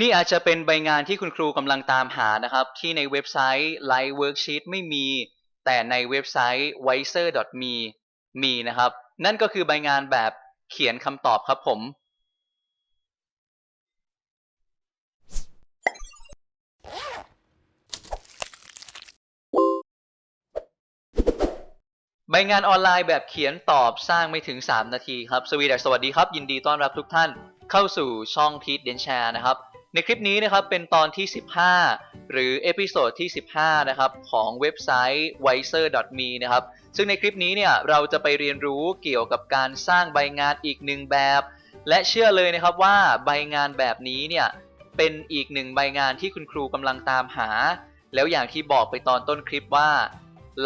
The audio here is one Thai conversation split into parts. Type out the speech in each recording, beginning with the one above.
นี่อาจจะเป็นใบงานที่คุณครูกำลังตามหานะครับ ที่ในเว็บไซต์ Live Worksheet ไม่มี แต่ในเว็บไซต์ wiser.me มีนะครับ นั่นก็คือใบงานแบบเขียนคำตอบครับผม ใบงานออนไลน์แบบเขียนตอบสร้างไม่ถึง 3 นาทีครับ สวีดัสสวัสดีครับ ยินดีต้อนรับทุกท่านเข้าสู่ช่องพีทเดนแชร์นะครับ ในคลิปนี้นะครับเป็นตอนที่ 15 หรือเอพิโซดที่ 15 นะครับของเว็บไซต์ wiser.me นะครับซึ่งในคลิปนี้เนี่ยเราจะไปเรียนรู้เกี่ยวกับการสร้างใบงานอีกหนึ่งแบบ และเชื่อเลยนะครับว่าใบงานแบบนี้เนี่ยเป็นอีกหนึ่งใบงานที่คุณครูกำลังตามหา แล้วอย่างที่บอกไปตอนต้นคลิปว่า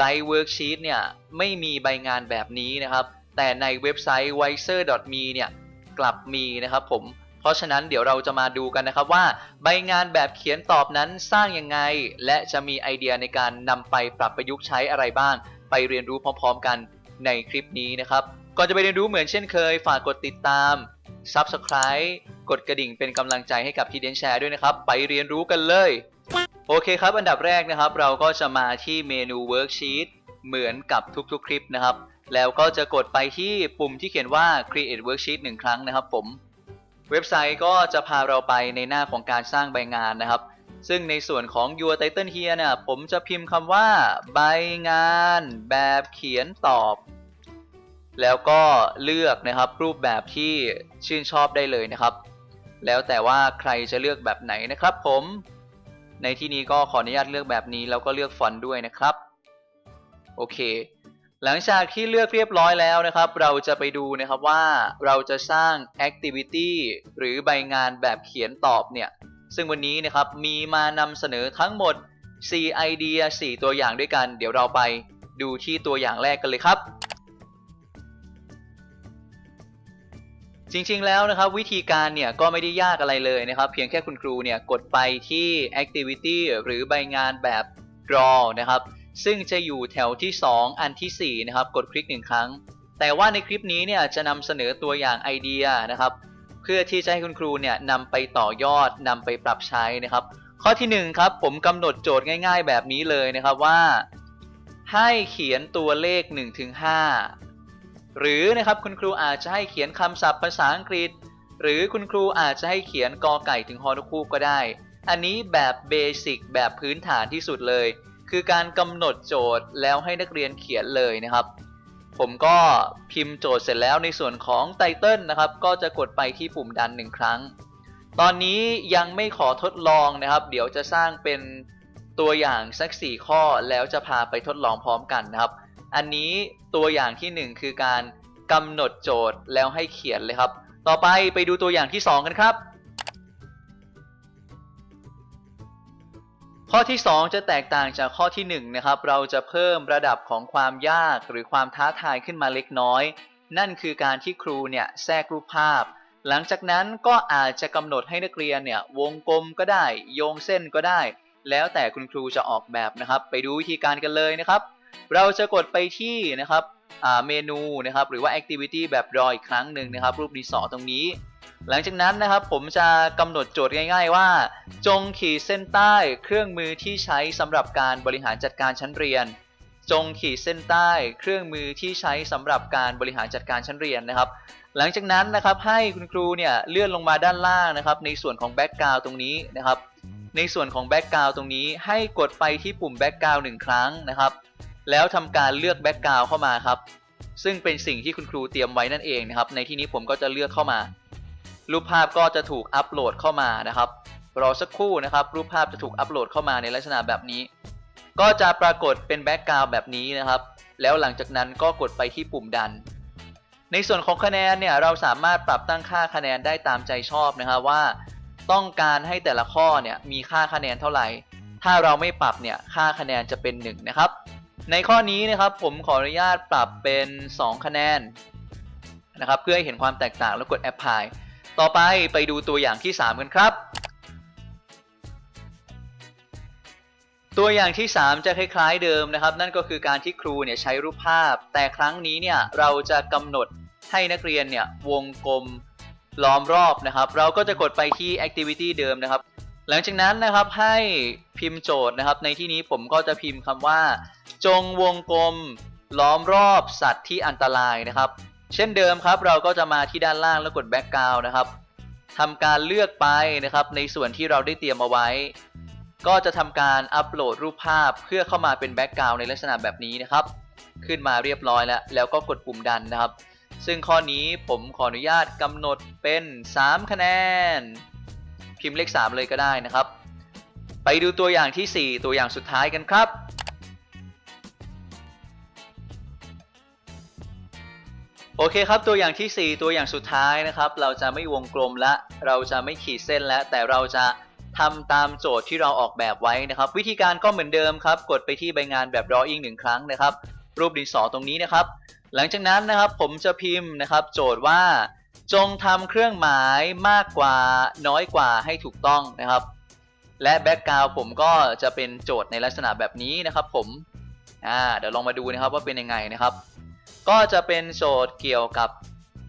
Live Worksheet เนี่ยไม่มีใบงานแบบนี้นะครับ แต่ในเว็บไซต์ wiser.me เนี่ยกลับมีนะครับผม เพราะฉะนั้นเดี๋ยวเราจะมาดูกันนะครับว่า ใบงานแบบเขียนตอบนั้นสร้างยังไง และจะมีไอเดียในการนำไปปรับประยุกต์ใช้อะไรบ้าง ไปเรียนรู้พร้อม ๆ กันในคลิปนี้นะครับก่อนจะไปเรียนรู้เหมือนเช่นเคย ฝากกดติดตาม Subscribe กดกระดิ่งเป็นกำลังใจให้กับพี่เดนแชร์ด้วยนะครับ ไปเรียนรู้กันเลย โอเคครับ อันดับแรกนะครับ เราก็จะมาที่เมนู Worksheet เหมือนกับทุกๆ คลิปนะครับ แล้วก็จะกดไปที่ปุ่มที่เขียนว่า Create Worksheet หนึ่งครั้งนะครับผม เว็บไซต์ก็จะพาเราไปในหน้าของการสร้างใบงานนะครับ ซึ่งในส่วนของ Your Title Here เนี่ยผมจะพิมพ์คำว่า ใบงานแบบเขียนตอบ แล้วก็เลือกนะครับรูปแบบที่ชื่นชอบได้เลยนะครับ แล้วแต่ว่าใครจะเลือกแบบไหนนะครับผม ในที่นี้ก็ขออนุญาตเลือกแบบนี้แล้วก็เลือกฟอนต์ด้วยนะครับ โอเค หลังจากที่เลือกเรียบร้อยแล้วนะครับ เราจะไปดูนะครับว่าเราจะสร้าง activity หรือใบงานแบบเขียนตอบเนี่ย ซึ่งวันนี้นะครับมีมานำเสนอทั้งหมด 4 ไอเดีย 4 ตัวอย่างด้วยกัน เดี๋ยวเราไปดูที่ตัวอย่างแรกกันเลยครับ จริงๆแล้วนะครับวิธีการเนี่ยก็ไม่ได้ยากอะไรเลยนะครับ เพียงแค่คุณครูเนี่ยกดไปที่ activity หรือใบงานแบบ draw นะครับ ซึ่งจะอยู่แถวที่ 2 อันทีสี่4 นะครับ กดคลิกหนึ่งครั้ง แต่ว่าในคลิปนี้เนี่ยจะนำเสนอตัวอย่างไอเดียนะครับ เพื่อที่จะให้คุณครูเนี่ยนำไปต่อยอดนำไปปรับใช้นะครับ ข้อที่ 1 ครับผมกำหนดโจทย์ง่าย ๆ แบบนี้เลยนะครับว่า ให้เขียนตัวเลข 1-5 หรือนะครับคุณครูอาจจะให้เขียนคำศัพท์ภาษาอังกฤษ หรือคุณครูอาจจะให้เขียนกอไก่ถึงฮอนุคูก็ได้ อันนี้แบบเบสิกแบบพื้นฐานที่สุดเลย คือการกำหนดโจทย์แล้วให้นักเรียนเขียนเลยนะครับ ผมก็พิมพ์โจทย์เสร็จแล้วในส่วนของไตเติลนะครับ ก็จะกดไปที่ปุ่มดันหนึ่งครั้ง ตอนนี้ยังไม่ขอทดลองนะครับ เดี๋ยวจะสร้างเป็นตัวอย่างสัก 4 ข้อแล้วจะพาไปทดลองพร้อมกันนะครับ อันนี้ตัวอย่างที่ 1 คือการกำหนดโจทย์แล้วให้เขียนเลยครับ ต่อไปไปดูตัวอย่างที่ 2 กันครับ ข้อที่ 2 จะแตกต่างจากข้อที่ 1 นะครับ เราจะเพิ่มระดับของความยากหรือความท้าทายขึ้นมาเล็กน้อย นั่นคือการที่ครูเนี่ยแทรกรูปภาพ หลังจากนั้นก็อาจจะกำหนดให้นักเรียนเนี่ยวงกลมก็ได้ โยงเส้นก็ได้ แล้วแต่คุณครูจะออกแบบนะครับ ไปดูวิธีการกันเลยนะครับ เราจะกดไปที่นะครับเมนูนะครับหรือว่า activity แบบรออีกครั้งหนึ่งนะครับ รูปดินสอตรงนี้ หลังจากนั้นนะครับผมจะกำหนดโจทย์ง่าย ๆ ว่า จงขีดเส้นใต้เครื่องมือที่ใช้สำหรับการบริหารจัดการชั้นเรียน จงขีดเส้นใต้เครื่องมือที่ใช้สำหรับการบริหารจัดการชั้นเรียนนะครับ หลังจากนั้นนะครับให้คุณครูเนี่ยเลื่อนลงมาด้านล่างนะครับ ในส่วนของแบ็กกราวตรงนี้นะครับ ในส่วนของแบ็กกราวตรงนี้ให้กดไปที่ปุ่มแบ็กกราวหนึ่งครั้งนะครับ แล้วทำการเลือกแบ็กกราวเข้ามาครับซึ่งเป็นสิ่งที่คุณครูเตรียมไว้นั่นเองนะครับ ในที่นี้ผมก็จะเลือกเข้ามา รูปภาพก็จะถูกอัปโหลดเข้ามานะครับ รอสักครู่นะครับ รูปภาพจะถูกอัปโหลดเข้ามาในลักษณะแบบนี้ ก็จะปรากฏเป็นแบ็กกราวแบบนี้นะครับ แล้วหลังจากนั้นก็กดไปที่ปุ่มดัน ในส่วนของคะแนนเนี่ยเราสามารถปรับตั้งค่าคะแนนได้ตามใจชอบนะครับว่า ต้องการให้แต่ละข้อเนี่ยมีค่าคะแนนเท่าไหร่ ถ้าเราไม่ปรับเนี่ยค่าคะแนนจะเป็น 1 นะครับ ในข้อนี้นะครับผมขออนุญาตปรับเป็น 2 คะแนนนะครับเพื่อให้เห็นความแตกต่างแล้วกด apply ต่อไปไปดูตัวอย่างที่ 3 กันครับ ตัวอย่างที่ 3 จะคล้ายๆเดิมนะครับ นั่นก็คือการที่ครูเนี่ยใช้รูปภาพ แต่ครั้งนี้เนี่ยเราจะกำหนดให้นักเรียนเนี่ยวงกลมล้อมรอบนะครับ เราก็จะกดไปที่ activity เดิมนะครับ หลังจากนั้นนะครับให้พิมพ์โจทย์นะครับ ในที่นี้ผมก็จะพิมพ์คำว่า จงวงกลมล้อมรอบสัตว์ที่อันตรายนะครับ เช่นเดิมครับ เราก็จะมาที่ด้านล่างแล้วกด background นะครับทำการเลือกไปนะครับ ในส่วนที่เราได้เตรียมเอาไว้ ก็จะทำการอัปโหลดรูปภาพเพื่อเข้ามาเป็นแบ็กกราวน์ในลักษณะแบบนี้นะครับ ขึ้นมาเรียบร้อยแล้ว แล้วก็กดปุ่มดันนะครับ ซึ่งข้อนี้ผมขออนุญาตกำหนดเป็น 3 คะแนน พิมพ์เลข 3 เลยก็ได้นะครับ ไปดูตัวอย่างที่ 4 ตัวอย่างสุดท้ายกันครับ โอเคครับ ตัวอย่างที่ 4 ตัวอย่างสุดท้ายนะครับ เราจะไม่วงกลมและเราจะไม่ขีดเส้นแล้วแต่เราจะทำตามโจทย์ที่เราออกแบบไว้นะครับ วิธีการก็เหมือนเดิมครับ กดไปที่ใบงานแบบ drawing หนึ่งครั้งนะครับ รูปดินสอตรงนี้นะครับ หลังจากนั้นนะครับผมจะพิมพ์นะครับ โจทย์ว่า จงทำเครื่องหมายมากกว่าน้อยกว่าให้ถูกต้องนะครับ และแบ็กกราวผมก็จะเป็นโจทย์ในลักษณะแบบนี้นะครับ ผมอ่าเดี๋ยวลองมาดูนะครับว่าเป็นยังไงนะครับ ก็จะเป็นโจทย์เกี่ยวกับ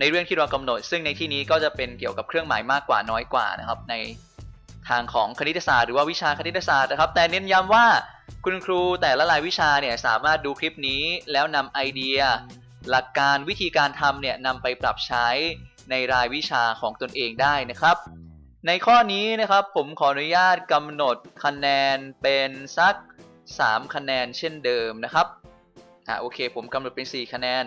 ในเรื่องที่เรากำหนด ซึ่งในที่นี้ก็จะเป็นเกี่ยวกับเครื่องหมายมากกว่าน้อยกว่านะครับ ในทางของคณิตศาสตร์หรือว่าวิชาคณิตศาสตร์นะครับ แต่เน้นย้ำว่าคุณครูแต่ละรายวิชาเนี่ยสามารถดูคลิปนี้แล้วนำไอเดีย หลักการวิธีการทำเนี่ยนำไปปรับใช้ในรายวิชาของตนเองได้นะครับ ในข้อนี้นะครับผมขออนุญาตกำหนดคะแนนเป็นสัก 3 คะแนนเช่นเดิมนะครับ อ่าโอเค ผมกำหนดเป็น 4 คะแนน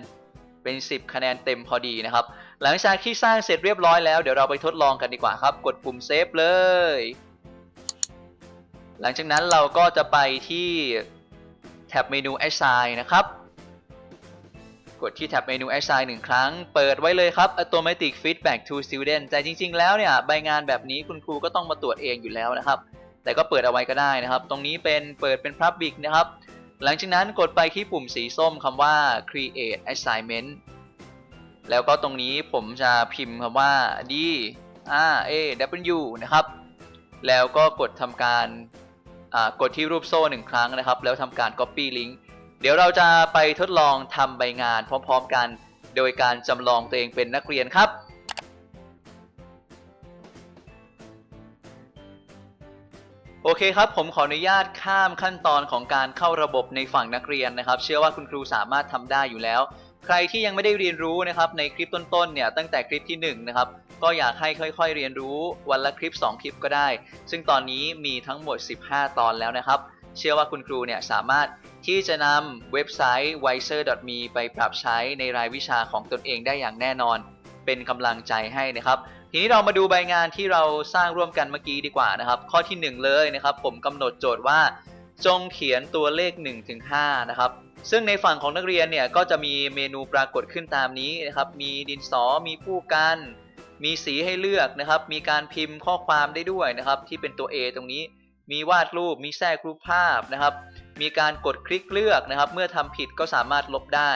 เป็น 10 คะแนนเต็มพอดีนะครับ หลังจากที่สร้างเสร็จเรียบร้อยแล้วเดี๋ยวเราไปทดลองกันดีกว่าครับ กดปุ่มเซฟเลย หลังจากนั้นเราก็จะไปที่แท็บเมนู Assign นะครับ กดที่แท็บเมนู Assign หนึ่งครั้ง เปิดไว้เลยครับ Automatic Feedback to Student แต่จริง ๆ แล้วเนี่ยใบงานแบบนี้คุณครูก็ต้องมาตรวจเองอยู่แล้วนะครับ แต่ก็เปิดเอาไว้ก็ได้นะครับ ตรงนี้เป็นเปิดเป็น Public นะครับ หลังจากนั้นกดไปที่ปุ่มสีส้มคำว่า Create Assignment แล้วก็ตรงนี้ผมจะพิมพ์คำว่า D R A W นะครับ แล้วก็กดทำการกดที่รูปโซ่หนึ่งครั้งนะครับ แล้วทำการ Copy Link เดี๋ยวเราจะไปทดลองทำใบงานพร้อม ๆ กัน โดยการจำลองตัวเองเป็นนักเรียนครับ โอเคครับ ผมขออนุญาตข้ามขั้นตอนของการเข้าระบบในฝั่งนักเรียนนะครับ เชื่อว่าคุณครูสามารถทำได้อยู่แล้ว ใครที่ยังไม่ได้เรียนรู้นะครับในคลิปต้นๆเนี่ยตั้งแต่คลิปที่1นะครับก็อยากให้ค่อย ๆ เรียนรู้วันละคลิป 2 คลิปก็ได้ ซึ่งตอนนี้มีทั้งหมด 15 ตอนแล้วนะครับ เชื่อว่าคุณครูเนี่ยสามารถที่จะนำเว็บไซต์ wiser.me ไปปรับใช้ในรายวิชาของตนเองได้อย่างแน่นอน เป็นกำลังใจให้นะครับ ทีนี้เรามาดูใบงานที่เราสร้างร่วมกันเมื่อกี้ดีกว่านะครับ ข้อที่ 1 เลยนะครับ ผมกำหนดโจทย์ว่าจงเขียนตัวเลข1ถึง5นะครับ ซึ่งในฝั่งของนักเรียนเนี่ยก็จะมีเมนูปรากฏขึ้นตามนี้นะครับ มีดินสอ มีผู้กัน มีสีให้เลือกนะครับ มีการพิมพ์ข้อความได้ด้วยนะครับ ที่เป็นตัว A ตรงนี้ มีวาดรูป มีแทรกรูปภาพนะครับ มีการกดคลิกเลือกนะครับ เมื่อทำผิดก็สามารถลบได้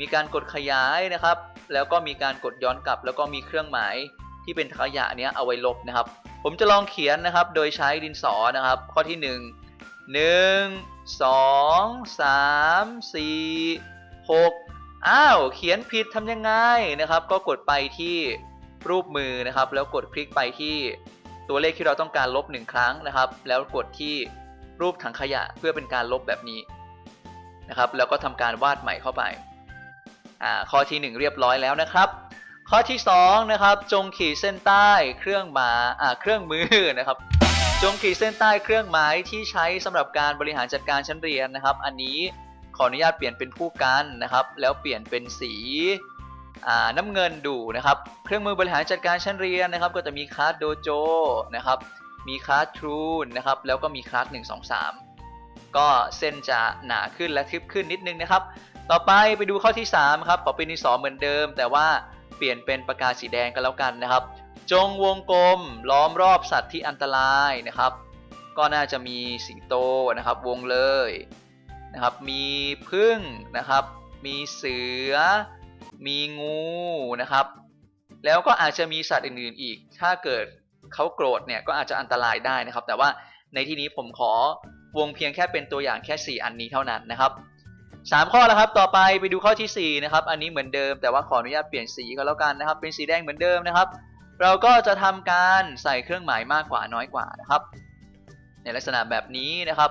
มีการกดขยายนะครับ แล้วก็มีการกดย้อนกลับ แล้วก็มีเครื่องหมาย ที่เป็นขยะเนี้ยเอาไว้ลบนะครับ ผมจะลองเขียนนะครับโดยใช้ดินสอนะครับ ข้อที่ 1 1 2 3 4 6อ้าวเขียนผิดทำยังไงนะครับ ก็กดไปที่รูปมือนะครับ แล้วกดคลิกไปที่ตัวเลขที่เราต้องการลบหนึ่งครั้งนะครับ แล้วกดที่รูปถังขยะเพื่อเป็นการลบแบบนี้นะครับ แล้วก็ทำการวาดใหม่เข้าไปอ่าข้อที่ 1 เรียบร้อยแล้วนะครับ ข้อที่2นะครับจงขีดเส้นใต้เครื่องหมายอ่าเครื่องมือนะครับ จงขีดเส้นใต้เครื่องหมายที่ใช้สำหรับการบริหารจัดการชั้นเรียนนะครับ อันนี้ขออนุญาตเปลี่ยนเป็นผู้กันนะครับ แล้วเปลี่ยนเป็นสีน้ำเงินดูนะครับ เครื่องมือบริหารจัดการชั้นเรียนนะครับ ก็จะมีคลาสโดโจนะครับ มีคลาสทรูนนะครับ แล้วก็มีคลาส1 2 3 ก็เส้นจะหนาขึ้นและทึบขึ้นนิดนึงนะครับ ต่อไปไปดูข้อที่3ครับขอเป็นดินสอเหมือนเดิม แต่ว่า ปลี่ยนเป็นปากกาสีแดงกันแล้วกันนะครับ จงวงกลมล้อมรอบสัตว์ที่อันตรายนะครับ ก็น่าจะมีสิงโตนะครับ วงเลยนะครับ มีพึ่งนะครับ มีเสือ มีงูนะครับ แล้วก็อาจจะมีสัตว์อื่นๆอีก ถ้าเกิดเขาโกรธเนี่ยก็อาจจะอันตรายได้นะครับ แต่ว่าในที่นี้ผมขอวงเพียงแค่เป็นตัวอย่างแค่ 4 อันนี้เท่านั้นนะครับ สามข้อแล้วครับ ต่อไปไปดูข้อที่ 4 นะครับ อันนี้เหมือนเดิมแต่ว่าขออนุญาตเปลี่ยนสีก็แล้วกันนะครับ เป็นสีแดงเหมือนเดิมนะครับ เราก็จะทำการใส่เครื่องหมายมากกว่าน้อยกว่านะครับ ในลักษณะแบบนี้นะครับ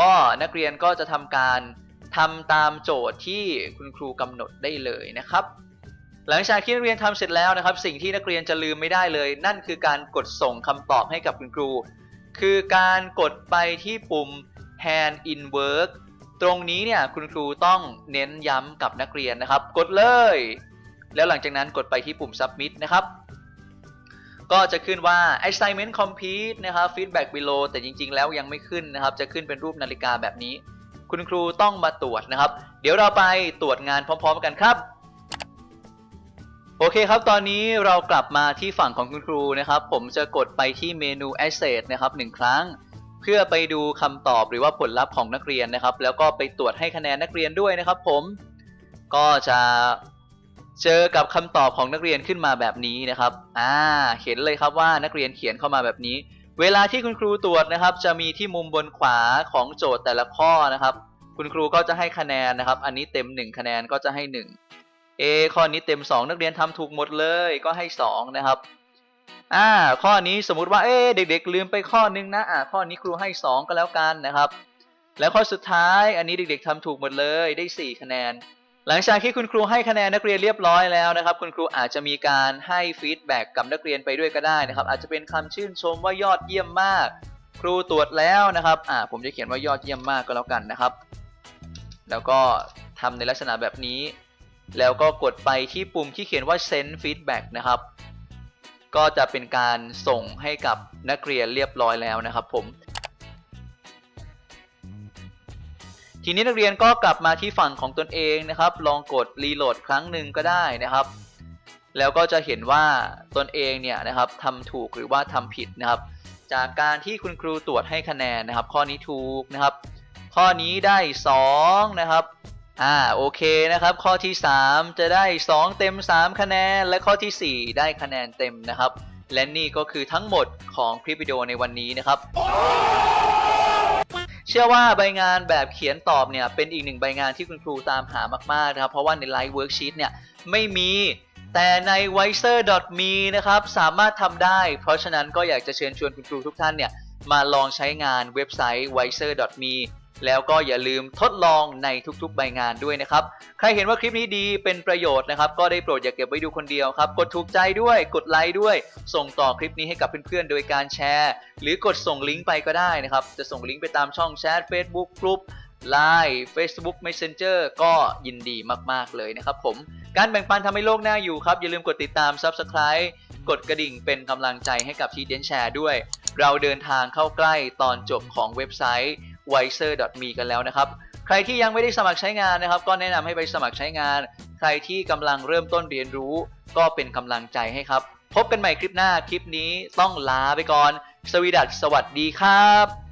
ก็นักเรียนก็จะทำการทำตามโจทย์ที่คุณครูกำหนดได้เลยนะครับ หลังจากที่นักเรียนทำเสร็จแล้วนะครับ สิ่งที่นักเรียนจะลืมไม่ได้เลย นั่นคือการกดส่งคำตอบให้กับคุณครู คือการกดไปที่ปุ่ม hand in work ตรงนี้เนี่ยคุณครูต้องเน้นย้ำกับนักเรียนนะครับ กดเลย แล้วหลังจากนั้นกดไปที่ปุ่ม submit นะครับ ก็จะขึ้นว่า assignment complete นะครับ feedback below แต่จริง ๆ แล้วยังไม่ขึ้นนะครับ จะขึ้นเป็นรูปนาฬิกาแบบนี้ คุณครูต้องมาตรวจนะครับ เดี๋ยวเราไปตรวจงานพร้อม ๆ กันครับโอเคครับ ตอนนี้เรากลับมาที่ฝั่งของคุณครูนะครับ ผมจะกดไปที่เมนู Asset นะครับหนึ่งครั้ง เพื่อไปดูคำตอบหรือว่าผลลัพธ์ของนักเรียนนะครับ แล้วก็ไปตรวจให้คะแนนนักเรียนด้วยนะครับ ผมก็จะเจอกับคำตอบของนักเรียนขึ้นมาแบบนี้นะครับอ่าเห็นเลยครับว่านักเรียนเขียนเข้ามาแบบนี้ เวลาที่คุณครูตรวจนะครับ จะมีที่มุมบนขวาของโจทย์แต่ละข้อนะครับ คุณครูก็จะให้คะแนนนะครับ อันนี้เต็ม 1 คะแนนก็จะให้1เอข้อนี้เต็ม 2 นักเรียนทำถูกหมดเลยก็ให้ 2 นะครับ อ่าข้อนี้สมมุติว่าเอ๊เด็ก ๆ ลืมไปข้อนึงนะอ่าข้อนี้ครูให้ 2 ก็แล้วกันนะครับ แล้วข้อสุดท้ายอันนี้เด็ก ๆทำถูกหมดเลยได้ 4 คะแนน หลังจากที่คุณครูให้คะแนนนักเรียนเรียบร้อยแล้วนะครับ คุณครูอาจจะมีการให้ฟีดแบ็กกับนักเรียนไปด้วยก็ได้นะครับ อาจจะเป็นคำชื่นชมว่ายอดเยี่ยมมาก ครูตรวจแล้วนะครับอ่าผมจะเขียนว่ายอดเยี่ยมมากก็แล้วกันนะครับ แล้วก็ทำในลักษณะแบบนี้ แล้วก็กดไปที่ปุ่มที่เขียนว่า send feedback นะครับ ก็จะเป็นการส่งให้กับนักเรียนเรียบร้อยแล้วนะครับผม ทีนี้นักเรียนก็กลับมาที่ฝั่งของตนเองนะครับ ลองกดรีโหลดครั้งหนึ่งก็ได้นะครับ แล้วก็จะเห็นว่าตนเองเนี่ยนะครับทำถูกหรือว่าทำผิดนะครับ จากการที่คุณครูตรวจให้คะแนนนะครับ ข้อนี้ถูกนะครับ ข้อนี้ได้2นะครับ อ่าโอเคนะครับ ข้อที่ 3 จะได้ 2 เต็ม 3 คะแนน และข้อทีสี่ 4 ได้คะแนนเต็มนะครับ และนี่ก็คือทั้งหมดของคลิปวิดีโอในวันนี้นะครับ เชื่อว่าใบงานแบบเขียนตอบเนี่ยเป็นอีกหนึ่งใบงานที่คุณครูตามหามากๆนะครับ เพราะว่าในไลฟ์เวิร์กชีตเนี่ยไม่มีแต่ใน w i s e r m e นะครับสามารถทำได้ เพราะฉะนั้นก็อยากจะเชิญชวนคุณครูทุกท่านเนี่ยมาลองใช้งานเว็บไซต์ w i s e r m e แล้วก็อย่าลืมทดลองในทุกๆใบงานด้วยนะครับ ใครเห็นว่าคลิปนี้ดีเป็นประโยชน์นะครับ ก็ได้โปรดอย่าเก็บไว้ดูคนเดียวครับ กดถูกใจด้วย กดไลค์ด้วย ส่งต่อคลิปนี้ให้กับเพื่อนๆ โดยการแชร์ หรือกดส่งลิงก์ไปก็ได้นะครับ จะส่งลิงก์ไปตามช่องแชท Facebook กลุ่ม Line Facebook Messenger ก็ยินดีมากๆเลยนะครับผม การแบ่งปันทำให้โลกน่าอยู่ครับ อย่าลืมกดติดตาม Subscribe กดกระดิ่งเป็นกำลังใจให้กับทีเดนแชร์ด้วย เราเดินทางเข้าใกล้ตอนจบของเว็บไซต์ wiser.me กันแล้วนะครับ ใครที่ยังไม่ได้สมัครใช้งานนะครับ ก็แนะนำให้ไปสมัครใช้งาน ใครที่กำลังเริ่มต้นเรียนรู้ ก็เป็นกำลังใจให้ครับ พบกันใหม่คลิปหน้า คลิปนี้ต้องลาไปก่อน สวีดัสสวัสดีครับ